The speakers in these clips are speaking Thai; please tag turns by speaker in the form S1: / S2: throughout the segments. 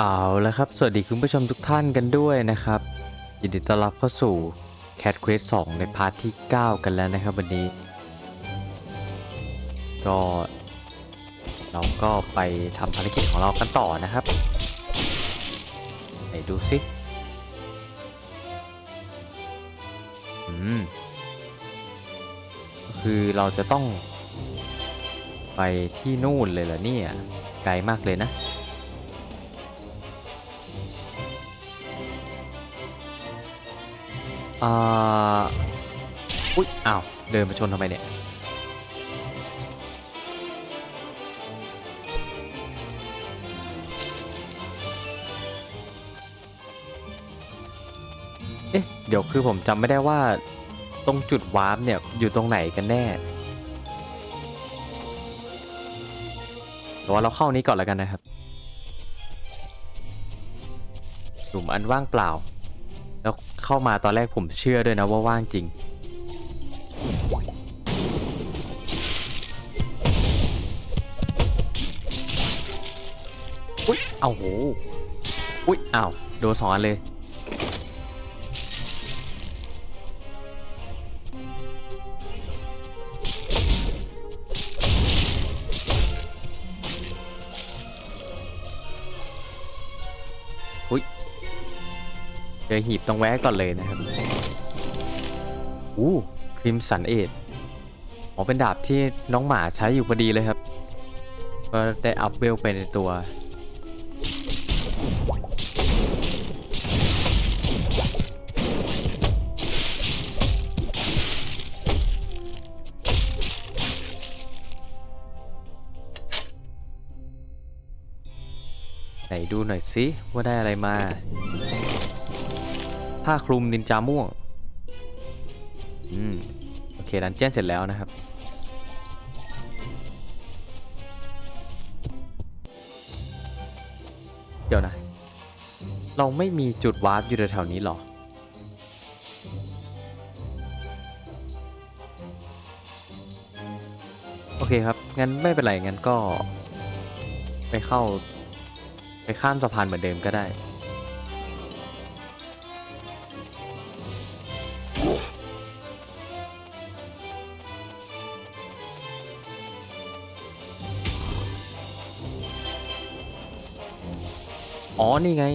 S1: เอาละครับ สวัสดีคุณผู้ชมทุกท่านกันด้วยนะครับ ยินดีต้อนรับเข้าสู่ Cat Quest 2 ในพาร์ทที่ 9 กันแล้วนะครับวันนี้ ก็เราก็ไปทำภารกิจของเรากันต่อนะครับ ไหนดูสิ อืม คือเราจะต้องไปที่นู่นเลยเหรอเนี่ย ไกลมากเลยนะ อ่าอุ๊ยอ้าว เดินมาชนทำไมเนี่ย เอ๊ะ เดี๋ยวคือผมจำไม่ได้ว่า ตรงจุดวาร์ปเนี่ย อยู่ตรงไหนกันแน่แต่ว่าเราเข้านี้ก่อนแล้วกันนะครับหลุมอันว่างเปล่า แล้วเข้ามาตอนแรกผมเชื่อด้วยนะว่าว่างจริง อุ๊ยเอาโห อุ๊ยอ้าวโดนสองอันเลย เจอหีบต้องแวะก่อนเลยนะครับอู้คริมสันเอ็ดอ๋อเป็นดาบที่น้องหมาใช้อยู่พอดีเลยครับ ก็ได้อัพเวลไปในตัว ไหนดูหน่อยสิว่าได้อะไรมา ผ้าคลุมนินจาม่วง อืม โอเค ดันเจียนเสร็จแล้วนะครับ เดี๋ยวนะ เราไม่มีจุดวาร์ปอยู่แถวๆนี้หรอ โอเคครับ งั้นไม่เป็นไร งั้นก็ ไปเข้า ไปข้ามสะพานเหมือนเดิมก็ได้ อ๋อ นี่ไง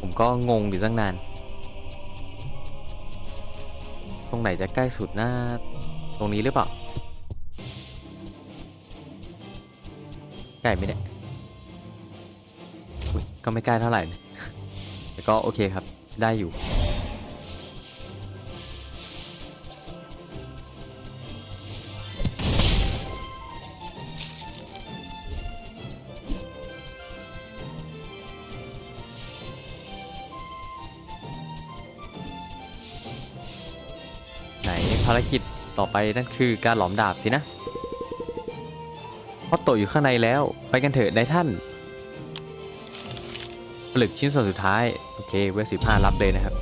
S1: ผมก็งงอยู่ตั้งนาน ตรงไหนจะใกล้สุดหน้าตรงนี้หรือเปล่า ใกล้ไหมเนี่ยก็ไม่ใกล้เท่าไหร่ แต่ก็โอเคครับ ได้อยู่ ภารกิจต่อไปนั่นคือการหลอมดาบสินะเพราะโตะอยู่ข้างในแล้วไปกันเถอะนายท่าน ผลึกชิ้นส่วนสุดท้าย โอเค เวลสิบห้ารับเลยนะครับ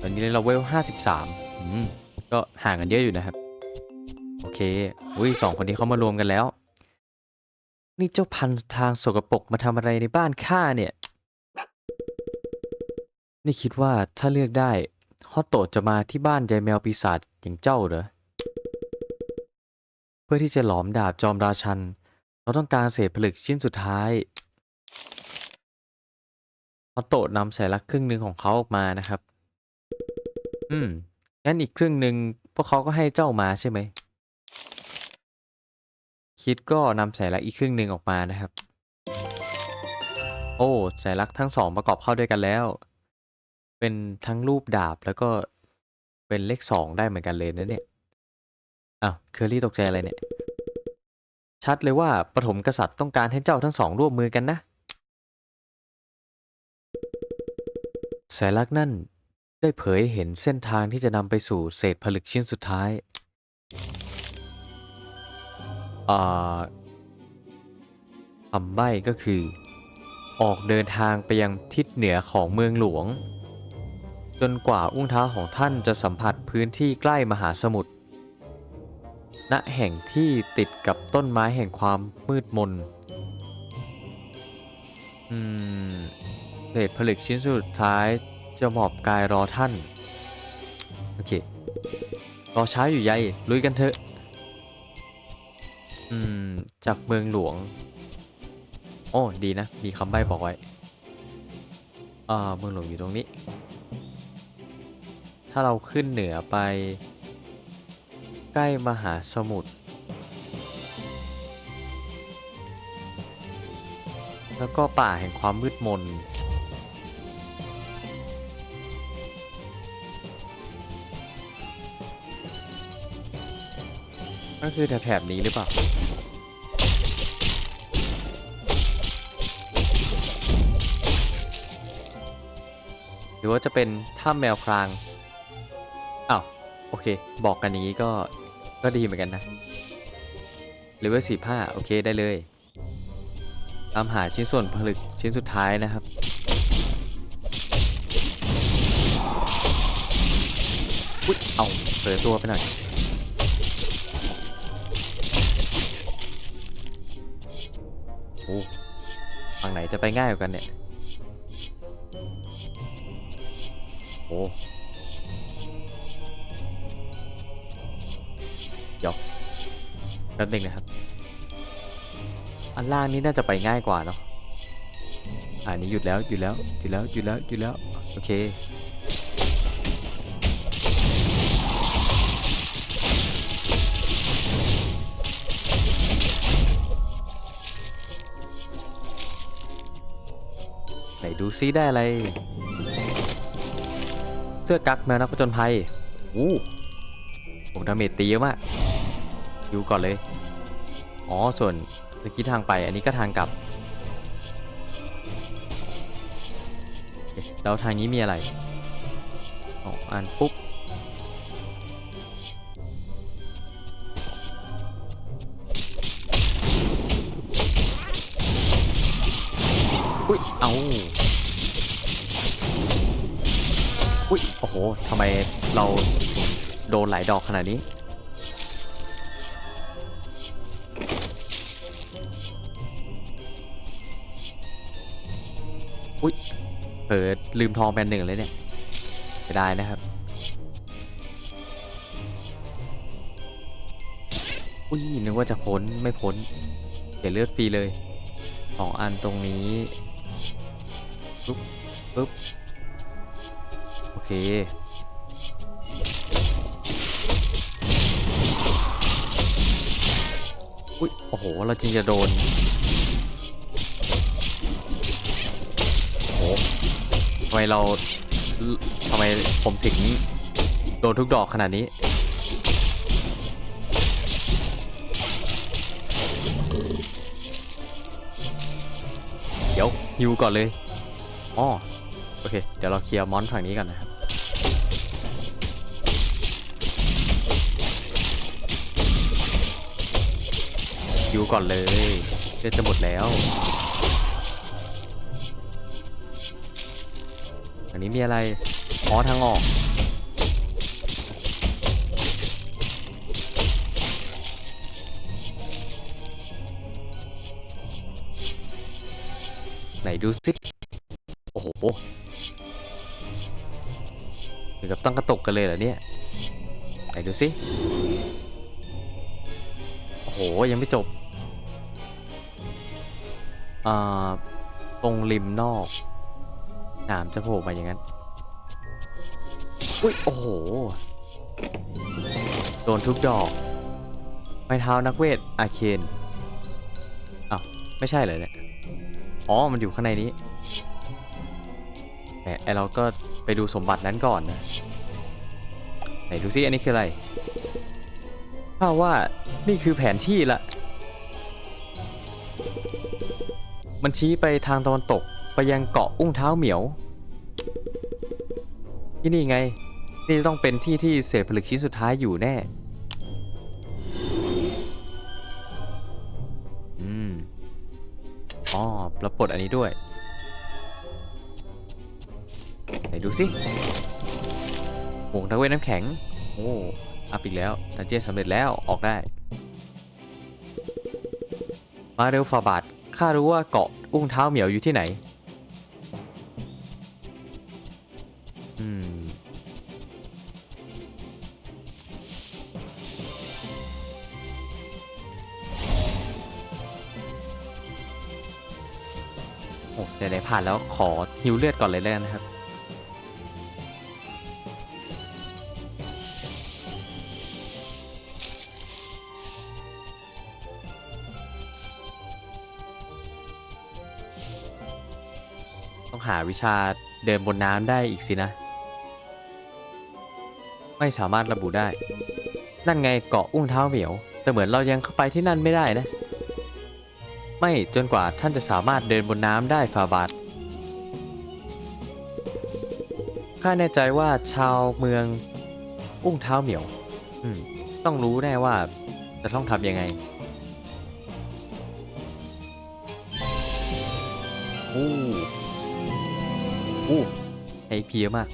S1: ตอนนี้เราเวลห้าสิบสามก็ห่างกันเยอะอยู่นะครับ โอเค อุ้ยสองคนนี้เขามารวมกันแล้ว นี่เจ้าพันทางสกปรกมาทำอะไรในบ้านข้าเนี่ย นี่คิดว่าถ้าเลือกได้ ฮอตโตะจะมาที่บ้านยายแมวปีศาจอย่างเจ้าเหรอ เพื่อที่จะหลอมดาบจอมราชัน เราต้องการเศษผลึกชิ้นสุดท้ายฮอตโตะนำสายลักครึ่งหนึ่งของเขาออกมานะครับ อืม งั้นอีกครึ่งหนึ่งพวกเขาก็ให้เจ้ามาใช่ไหม คิดก็นำสายลักอีกครึ่งหนึ่งออกมานะครับ โอ้สายลักทั้งสองประกอบเข้าด้วยกันแล้ว เป็นทั้งรูปดาบ แล้วก็เป็นเลขสองได้เหมือนกันเลยนะเนี่ย อ้าวเคอรี่ตกใจอะไรเนี่ย ชัดเลยว่าปฐมกษัตริย์ต้องการให้เจ้าทั้งสองร่วมมือกันนะสายลักษณ์นั่นได้เผยให้เห็นเส้นทางที่จะนำไปสู่เศษผลึกชิ้นสุดท้าย อ่าคำใบ้ก็คือ ออกเดินทางไปยังทิศเหนือของเมืองหลวง จนกว่าอุ้งเท้าของท่านจะสัมผัสพื้นที่ใกล้มหาสมุทร ณ แห่งที่ติดกับต้นไม้แห่งความมืดมน อืมเศษผลึกชิ้นสุดท้ายจะหมอบกายรอท่าน โอเค รอช้าอยู่ใยลุยกันเถอะ อืม จากเมืองหลวง โอ้ ดีนะ มีคำใบ้บอกไว้ อ่า เมืองหลวงอยู่ตรงนี้ ถ้าเราขึ้นเหนือไป ใกล้มหาสมุทรแล้วก็ป่าแห่งความมืดมน ก็คือแถบนี้หรือเปล่า หรือว่าจะเป็นถ้ำแมวพราง อ้าว โอเค บอกกันอย่างนี้ก็ก็ดีเหมือนกันนะเลเวลสี่ห้าโอเคได้เลยตามหาชิ้นส่วนผลึกชิ้นสุดท้ายนะครับ อุ๊ยเอาเผลอตัวไปหน่อยโอ้ฝั่งไหนจะไปง่ายกว่ากันเนี่ย โอ้ ดี๋ยวแป๊บนึงนะครับ อันล่างนี้น่าจะไปง่ายกว่าเนาะอันนี้หยุดแล้วหยุดแล้วหยุดแล้วหยุดแล้วหยุดแล้วโอเคไหนดูซิได้อะไร เสื้อกั๊กแมวนักผจญภัย อู้โอ้ดาเมจตีเยอะมาก ดูก่อนเลย อ๋อ ส่วนเมื่อกี้ทางไป อันนี้ก็ทางกลับ แล้วทางนี้มีอะไรอ๋ออ่านปุ๊บ อุ้ย เอาอุ้ย โอ้โห ทำไมเราโดนหลายดอกขนาดนี้ เปิดลืมทองแบนหนึ่งเลยเนี่ยจะได้นะครับ อุ้ยนึกว่าจะพ้นไม่พ้นเสียเลือดฟรีเลยสองอันตรงนี้ปุ๊บปุ๊บโอเคอุ้ยโอ้โห เราจริงจะโดนโอ้ำไมเราทำไมผมถึงโดนทุกดอกขนาดนี้เดี๋ยวฮิวก่อนเลยอ๋อโอเค เดี๋ยวเราเคลียร์มอนฝั่งนี้ก่อนนะครับ ฮิวก่อนเลยเลือดจะหมดแล้ว นี้มีอะไร อ๋อทางออก ไหนดูสิ โอ้โหถึงกับต้องกระตกกันเลยเหรอเนี่ย ไหนดูสิ โอ้โห ยังไม่จบ อ่า ตรงริมนอก หนามจะโผล่มาอย่างนั้น อุ้ย โอ้โห โดนทุกดอก ไม้เท้านักเวท อาเคนอ้าวไม่ใช่เลยเนี่ย อ๋อ มันอยู่ข้างในนี้แหมไอเราก็ไปดูสมบัตินั้นก่อนนะไหนดูซิอันนี้คืออะไรถ้าว่านี่คือแผนที่ละ มันชี้ไปทางตะวันตก ไปยังเกาะอุ้งเท้าเหมียว ที่นี่ไง นี่ต้องเป็นที่ที่เศษผลึกชิ้นสุดท้ายอยู่แน่ อืม อ๋อแล้วปลดอันนี้ด้วย ไหนดูสิหมวกนักเวทน้ำแข็ง โอ้อัพอีกแล้วดันเจียนสำเร็จแล้วออกได้ มาเร็วฝ่าบาทข้ารู้ว่าเกาะอุ้งเท้าเหมียวอยู่ที่ไหน โอ้ไหนๆผ่านแล้วขอฮิวเลือดก่อนเลยแล้วกันนะครับ ต้องหาวิชาเดินบนน้ำได้อีกสินะ ไม่สามารถระบุได้ นั่นไงเกาะอุ้งเท้าเหมียว แต่เหมือนเรายังเข้าไปที่นั่นไม่ได้นะ ไม่จนกว่าท่านจะสามารถเดินบนน้ำได้ฟาบาทข้าแน่ใจว่าชาวเมืองอุ้งเท้าเหมียว อืม ต้องรู้แน่ว่าจะต้องทำยังไงอู้อู้ไอเพียมาก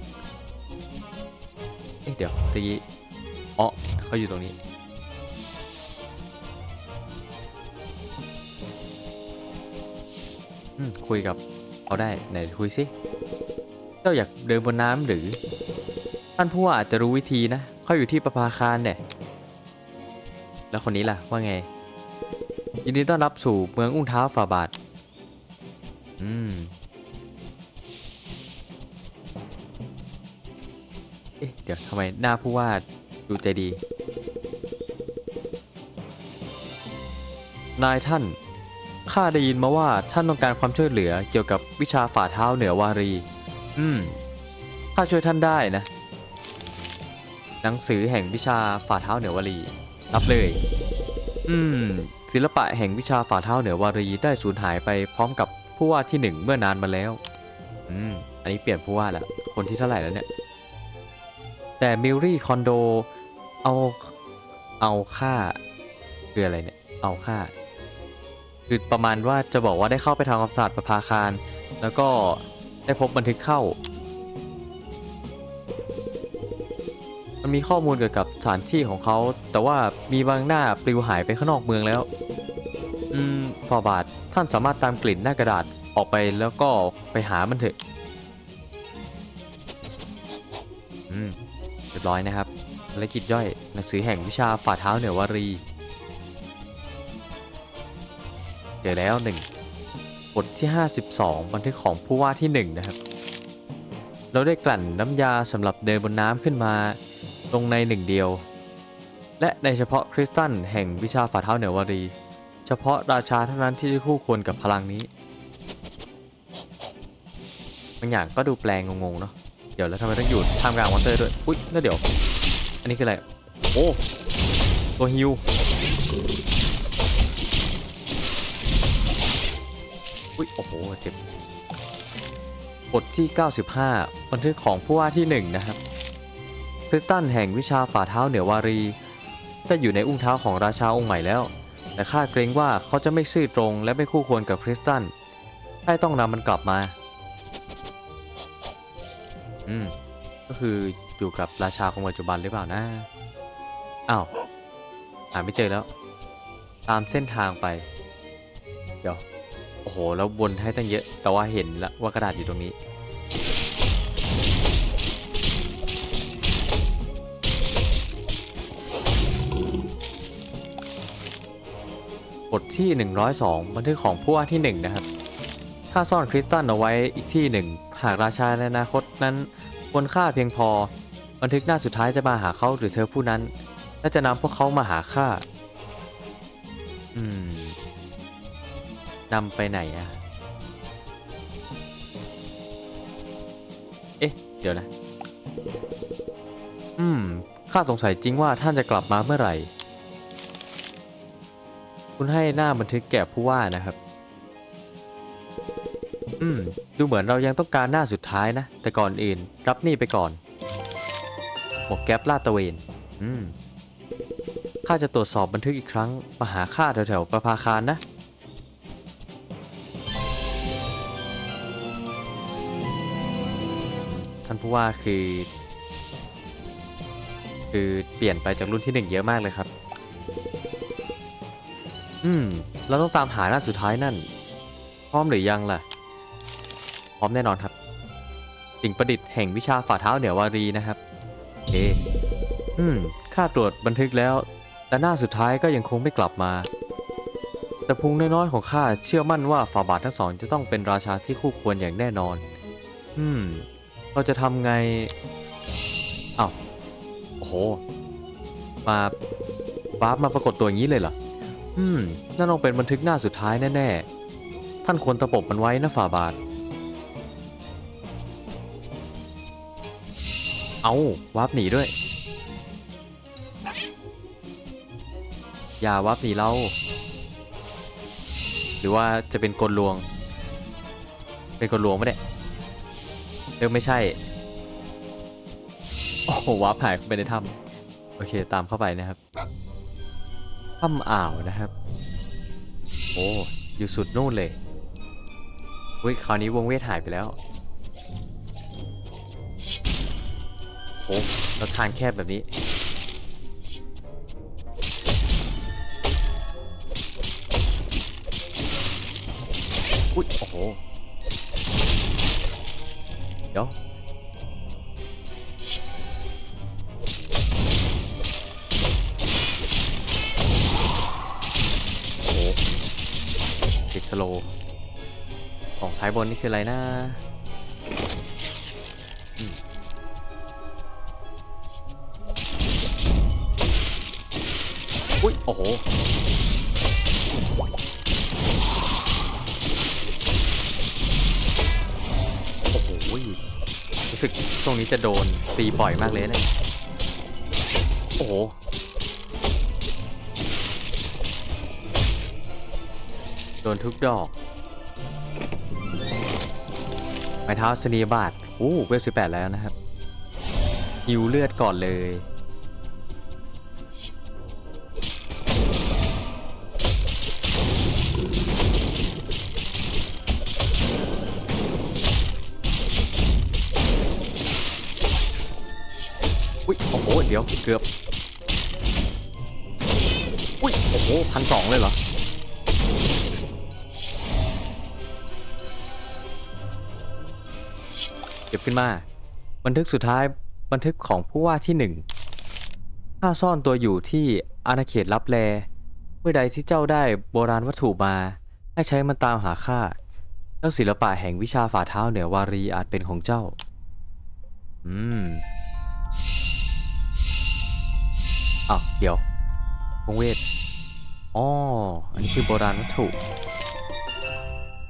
S1: เอ๊ะเดี๋ยวตะกี้อ๋อเขาอยู่ตรงนี้ อืมคุยกับเขาได้ไหนคุยสิเจ้าอยากเดินบนน้ำหรือ ท่านผู้ว่าอาจจะรู้วิธีนะเขาอยู่ที่ประภาคารเนี่ย แล้วคนนี้ล่ะว่าไง ยินดีต้อนรับสู่เมืองอุ้งเท้าฝ่าบาท อืม เอ๊ะ เดี๋ยวทำไมหน้าผู้ว่าดูใจดี นายท่าน ข้าได้ยินมาว่าท่านต้องการความช่วยเหลือเกี่ยวกับวิชาฝ่าเท้าเหนือวารี อืม ข้าช่วยท่านได้นะ หนังสือแห่งวิชาฝ่าเท้าเหนือวารี รับเลย อืม ศิลปะแห่งวิชาฝ่าเท้าเหนือวารีได้สูญหายไปพร้อมกับผู้ว่าที่หนึ่งเมื่อนานมาแล้ว อืม อันนี้เปลี่ยนผู้ว่าแล้วคนที่เท่าไหร่แล้วเนี่ย แต่มิลลี่คอนโด เอา เอาค่าคืออะไรเนี่ย เอาค่า คือประมาณว่าจะบอกว่าได้เข้าไปทำความสะอาดประภาคาร แล้วก็ได้พบบันทึกเข้า มันมีข้อมูลเกี่ยวกับสถานที่ของเขา แต่ว่ามีบางหน้าปลิวหายไปข้างนอกเมืองแล้ว อืมฟอบาทท่านสามารถตามกลิ่นหน้ากระดาษออกไปแล้วก็ไปหามันเถอะ อืมเรียบร้อยนะครับภารกิจย่อยหนังสือแห่งวิชาฝ่าเท้าเหนือวารี เจอแล้วหนึ่งบทที่ 52 บันทึกของผู้ว่าที่ 1 นะครับ เราได้กลั่นน้ำยาสำหรับเดินบนน้ำขึ้นมาลงในหนึ่งเดียว และในเฉพาะคริสตัลแห่งวิชาฝ่าเท้าเหนือวารี เฉพาะราชาเท่านั้นที่จะคู่ควรกับพลังนี้บางอย่างก็ดูแปลงงงๆเนาะเดี๋ยวแล้วทำไมต้องอยู่ท่ามกลางมอนเตอร์ด้วยอุ๊ยแล้วเดี๋ยว อันนี้คืออะไร โอ้ตัวฮิว อุ๊ยโอ้โหเจ็บบทที่ 95 บันทึกของผู้ว่าที่ 1 นะครับคริสตันแห่งวิชาฝ่าเท้าเหนือวารี ได้อยู่ในอุ้งเท้าของราชาองค์ใหม่แล้ว แต่ข้าเกรงว่าเขาจะไม่ซื่อตรงและไม่คู่ควรกับคริสตันให้ต้องนำมันกลับมา อืม ก็คืออยู่กับราชาคนปัจจุบันหรือเปล่านะอ้าวหาไม่เจอแล้ว ตามเส้นทางไป เดี๋ยว โอ้โห แล้ววนให้ตั้งเยอะ แต่ว่าเห็นแล้วว่ากระดาษอยู่ตรงนี้ บทที่ 102 บันทึกของผู้ว่าที่ 1 นะครับข้าซ่อนคริสตัลเอาไว้อีกที่หนึ่ง หากราชาในอนาคตนั้นควรค่าเพียงพอ บันทึกหน้าสุดท้ายจะมาหาเขาหรือเธอผู้นั้น และจะนำพวกเขามาหาข้าอืม นำไปไหนอะเอ๊ะ เดี๋ยวนะ อืม ข้าสงสัยจริงว่าท่านจะกลับมาเมื่อไหร่ คุณให้หน้าบันทึกแก่ผู้ว่านะครับ อืม ดูเหมือนเรายังต้องการหน้าสุดท้ายนะ แต่ก่อนอื่น รับนี่ไปก่อน หมวกแก๊ปลาดตะเวน อืม ข้าจะตรวจสอบบันทึกอีกครั้ง มาหาข้าแถวๆประภาคารนะ ผู้ว่าคือ คือเปลี่ยนไปจากรุ่นที่หนึ่งเยอะมากเลยครับ อืม เราต้องตามหาหน้าสุดท้ายนั่น พร้อมหรือยังล่ะ พร้อมแน่นอนครับ สิ่งประดิษฐ์แห่งวิชาฝ่าเท้าเหนือวารีนะครับโออืมข้าตรวจบันทึกแล้ว แต่หน้าสุดท้ายก็ยังคงไม่กลับมา แต่พุงน้อยๆของข้าเชื่อมั่นว่าฝ่าบาททั้งสองจะต้องเป็นราชาที่คู่ควรอย่างแน่นอน อืม เราจะทำไงอ้าวโอ้โห มาฟ้ามาปรากฏตัวอย่างนี้เลยเหรอ อืมนั่นต้องเป็นบันทึกหน้าสุดท้ายแน่ ๆ ท่านควรตะปบมันไว้นะฝ่าบาท เอาวาร์ปหนีด้วย อย่าวาร์ปหนีเรา หรือว่าจะเป็นกลลวง เป็นกลลวงไม่ได้ เออไม่ใช่ โอ้โหวาร์ปหายเข้าไปในถ้ำโอเคตามเข้าไปนะครับถ้ำอ่าวนะครับโอ้อยู่สุดนู่นเลยอุ้ยคราวนี้วงเวทหายไปแล้วโอ้แล้วทางแคบแบบนี้ายบนนี่คืออะไรนะอืมอุ้ย โอ้โห โอ้โห รู้สึกตรงนี้จะโดนตีบ่อยมากเลยเนะี่ยโอ้โห โดนทุกดอก ม้เท้าสนียบาทโอ้เวลสิบแปดแล้วนะครับฮิวเลือดก่อนเลย อุ้ยโอ้โห เดี๋ยว เกือบ อุ้ยโอ้โหพันสองเลยเหรอ บขึ้นมา บันทึกสุดท้ายบันทึกของผู้ว่าที่หนึ่งข้าซ่อนตัวอยู่ที่อาณาเขตลับแล เมื่อใดที่เจ้าได้โบราณวัตถุมา ให้ใช้มันตามหาข้าแล้วศิลปะแห่งวิชาฝ่าเท้าเหนือวารีอาจเป็นของเจ้า อืมอ้าวเดี๋ยววงเวทอ๋ออันนี้คือโบราณวัตถุ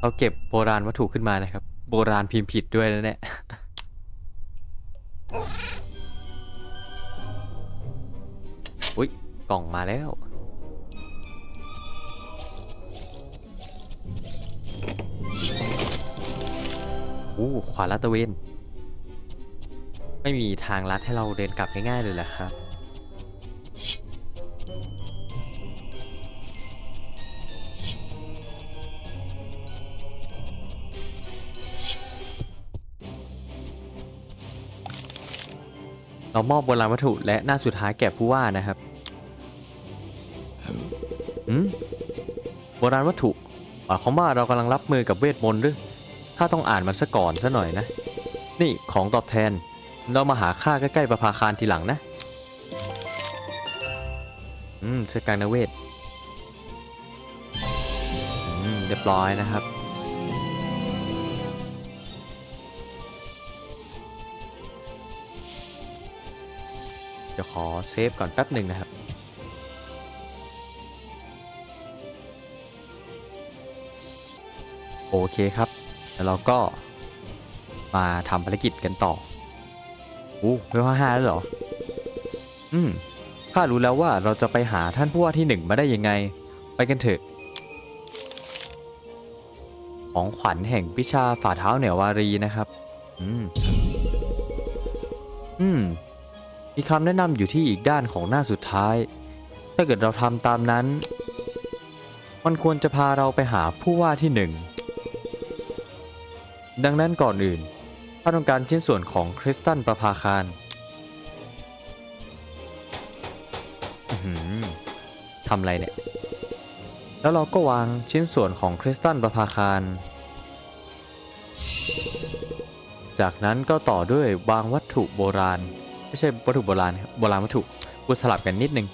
S1: เราเก็บโบราณวัตถุขึ้นมานะครับ โบราณพิมพ์ผิดด้วยนะเนี่ย อุ้ยกล่องมาแล้ว อู้ขวาลัดตะเวน ไม่มีทางลัดให้เราเดินกลับง่ายๆเลยแหละครับ เรามอบโบราณวัตถุและหน้าสุดท้ายแก่ผู้ว่านะครับอืมโบราณวัตถุหมายความว่าเรากำลังรับมือกับเวทมนต์หรือข้าต้องอ่านมันซะก่อนซะหน่อยนะ นี่ของตอบแทน เรามาหาค่าใกล้ๆประภาคารทีหลังนะ อืมเสื้อกางนาเวท อืมเรียบร้อยนะครับ เดี๋ยวขอเซฟก่อนแป๊บหนึ่งนะครับโอเคครับ แล้วเราก็มาทำภารกิจกันต่ออู้เวลห้าแล้วเหรอ อืมข้ารู้แล้วว่าเราจะไปหาท่านผู้ว่าที่หนึ่งมาได้ยังไง ไปกันเถอะ ของขวัญแห่งวิชาฝ่าเท้าเหนือวารีนะครับ อืม อืม มีคำแนะนำอยู่ที่อีกด้านของหน้าสุดท้าย ถ้าเกิดเราทำตามนั้น มันควรจะพาเราไปหาผู้ว่าที่หนึ่ง ดังนั้นก่อนอื่นถ้าต้องการชิ้นส่วนของคริสตันประภาคารทำไรเนี่ย แล้วเราก็วางชิ้นส่วนของคริสตันประภาคาร จากนั้นก็ต่อด้วยวางวัตถุโบราณ ไม่ใช่วัตถุโบราณครับโบราณวัตถุกูสลับกันนิดนึง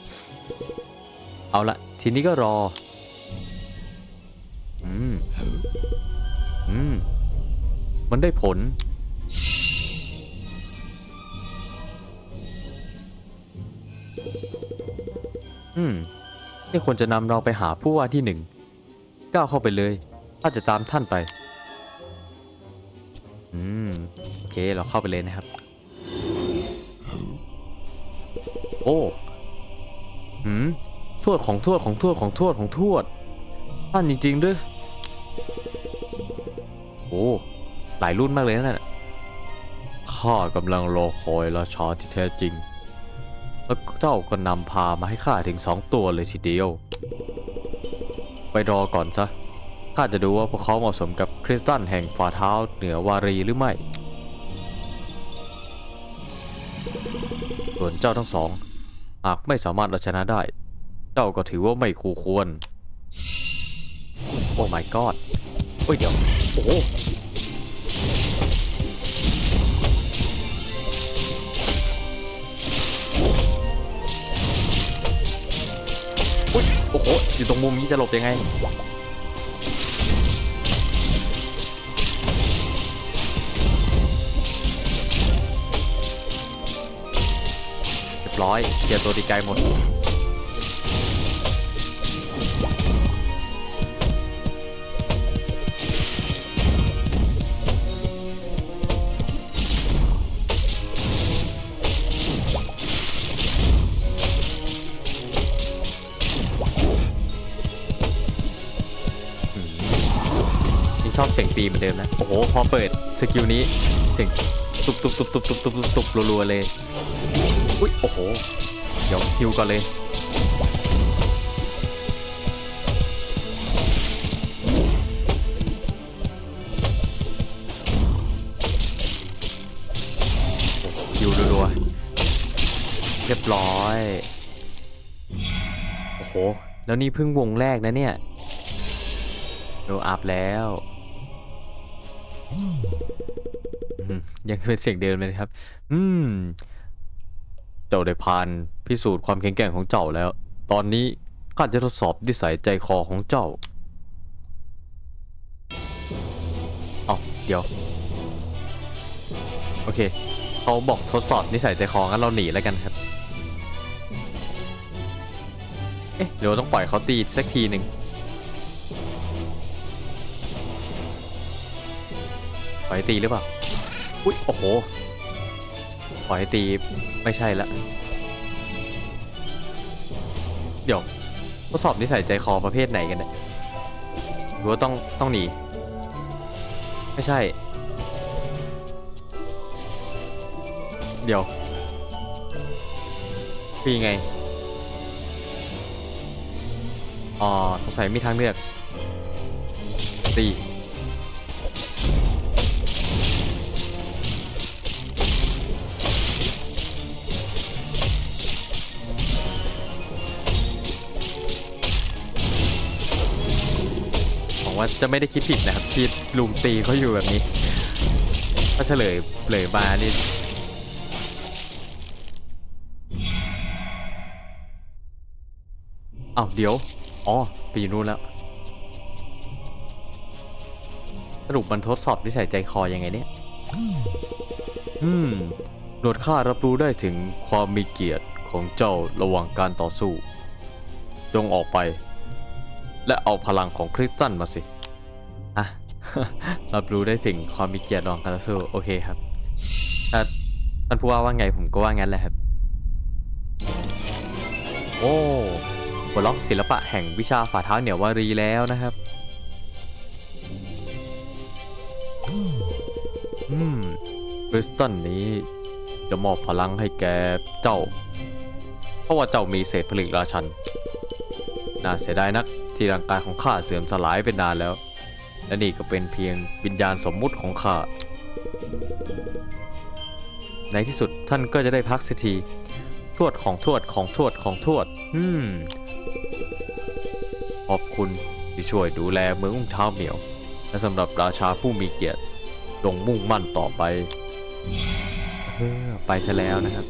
S1: เอาละทีนี้ก็รอ อืม อืม มันได้ผล อืม นี่ควรจะนำเราไปหาผู้ว่าที่หนึ่ง ก้าวเข้าไปเลยข้าจะตามท่านไป อืม โอเค เราเข้าไปเลยนะครับ โอ้หืมทวดของทวดของทวดของทวดของทวดท่านจริงๆด้วยโอ้หลายรุ่นมากเลยนะั่นข้ากำลังรอคอยราชาที่แท้จริง แล้วเจ้าก็นำพามาให้ข้าถึงสองตัวเลยทีเดียว ไปรอก่อนซะ ข้าจะดูว่าพวกเขาเหมาะสมกับคริสตันแห่งฝ่าเท้าเหนือวารีหรือไม่ ส่วนเจ้าทั้งสอง หากไม่สามารถเอาชนะได้ เจ้าก็ถือว่าไม่คู่ควร โอ้ my god โอ้ยเดี๋ยว โอ้โหอุ๊ยโอ้โห อยู่ตรงมุมนี้จะหลบยังไง ร้อยเกียร์ตัวดีใจหมด ยัชอบเสียงตีเหมือนเดิมนะ โอ้โห พอเปิดสกิลนี้ เสียงตุบตุบตุบตุบตุบตุบตุบรัวๆเลย อุ้ยโอ้โห เดี๋ยวฮิวก่อนเลยฮิวรัวๆเรียบร้อย โอ้โห แล้วนี่เพิ่งวงแรกนะเนี่ยโดอัพแล้วยังเป็นเสียงเดิมเลยครับ อืม เจ้าได้ผ่านพิสูจน์ความแข็งแกร่งของเจ้าแล้ว ตอนนี้ข้าจะทดสอบนิสัยใจคอของเจ้า เอ๋อเดี๋ยว โอเค เขาบอกทดสอบนิสัยใจคองั้นเราหนีแล้วกันครับ เอ๊ะเดี๋ยวต้องปล่อยเขาตีสักทีหนึ่งปล่อยตีหรือเปล่า อุ๊ย โอ้โห ปล่อให้ตีไม่ใช่ละ เดี๋ยวทดสอบนิสัยใจคอประเภทไหนกันเนี่ยหรือว่าต้องต้องหนี ไม่ใช่ เดี๋ยวคือยังไง อ๋อ สงสัยมีทางเลือกตีาจะไม่ได้คิดผิดนะครับที่ลุงตีเขาอยู่แบบนี้ถ้าเฉลยเลยมานี่อ้าวเดี๋ยว อ๋อไปอยู่นู่นแล้ว สรุปมันทดสอบนิสัยใจคอยังไงเนี่ย อืม หนวดข้ารับรู้ได้ถึงความมีเกียรติของเจ้าระหว่างการต่อสู้ จงออกไป และเอาพลังของคริสตันมาสิ รับรู้ได้ถึงความมีเกียรติระหว่างการต่อสู้โอเคครับถ้าท่านผู้ว่าว่าไงผมก็ว่างั้นแหละครับ โอ้ปลดล็อกศิลปะแห่งวิชาฝ่าเท้าเหนียววารีแล้วนะครับ อืมคริสตันนี้ จะมอบพลังให้แกเจ้า เพราะว่าเจ้ามีเศษผลึกราชัน น่าเสียดายนักที่ร่างกายของข้าเสื่อมสลายไปนานแล้ว และนี่ก็เป็นเพียงวิญญาณสมมุติของข้า ในที่สุดท่านก็จะได้พักสักที ทวดของทวดของทวดของทวด อืม ขอบคุณที่ช่วยดูแลเมืองอุ้งเท้าเหมียว และสำหรับราชาผู้มีเกียรติจงมุ่งมั่นต่อไป เออไปซะแล้วนะครับ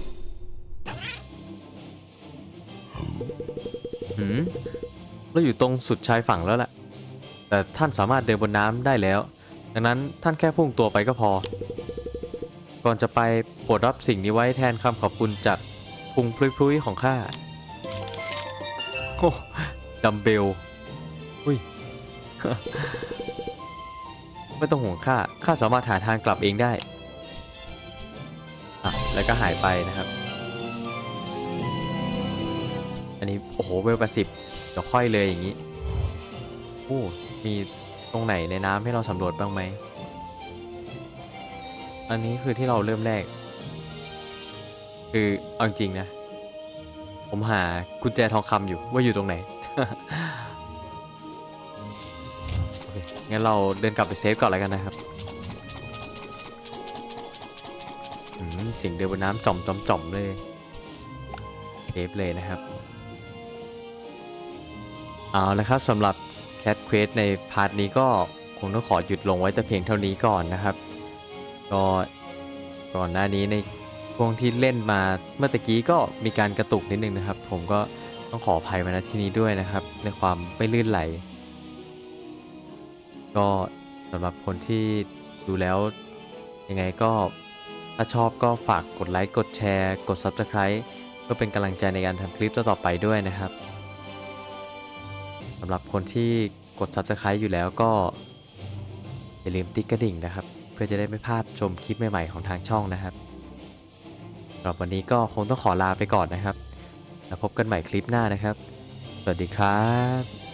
S1: หืมเราอยู่ตรงสุดชายฝั่งแล้วแหละ แต่ท่านสามารถเดินบนน้ำได้แล้ว ดังนั้นท่านแค่พุ่งตัวไปก็พอ ก่อนจะไปโปรดรับสิ่งนี้ไว้แทนคำขอบคุณจากพุงพลุยๆของข้าโอ้ดัมเบลอุ้ยไม่ต้องห่วงข้า ข้าสามารถหาทางกลับเองได้ อะ แล้วก็หายไปนะครับ อันนี้ โอ้โห เวลแปดสิบเดี๋ยวค่อยเลยอย่างนี้ โอ้ มีตรงไหนในน้ำให้เราสำรวจบ้างไหม อันนี้คือที่เราเริ่มแรก คือเอาจริงๆนะ ผมหากุญแจทองคำอยู่ว่าอยู่ตรงไหน โอเค งั้นเราเดินกลับไปเซฟก่อนแล้วกันนะครับเสียงเดินบนน้ำจ่อมจ่อมจ่อมเลยเซฟเลยนะครับ เอาละครับสำหรับ Cat Quest ในพาร์ทนี้ก็คงต้องขอหยุดลงไว้แต่เพียงเท่านี้ก่อนนะครับ ก็ก่อนหน้านี้ในช่วงที่เล่นมาเมื่อตะกี้ก็มีการกระตุกนิดนึงนะครับ ผมก็ต้องขออภัยมาณที่นี้ด้วยนะครับ ในความไม่ลื่นไหล ก็สำหรับคนที่ดูแล้วยังไงก็ถ้าชอบก็ฝากกดไลค์ กดแชร์ กด Subscribe เพื่อเป็นกำลังใจในการทำคลิปต่อๆไปด้วยนะครับ สำหรับคนที่กด Subscribe อยู่แล้วก็ อย่าลืมติ๊กกระดิ่งนะครับ เพื่อจะได้ไม่พลาดชมคลิปใหม่ ๆ ของทางช่องนะครับสำหรับวันนี้ก็คงต้องขอลาไปก่อนนะครับ แล้วพบกันใหม่คลิปหน้านะครับ สวัสดีครับ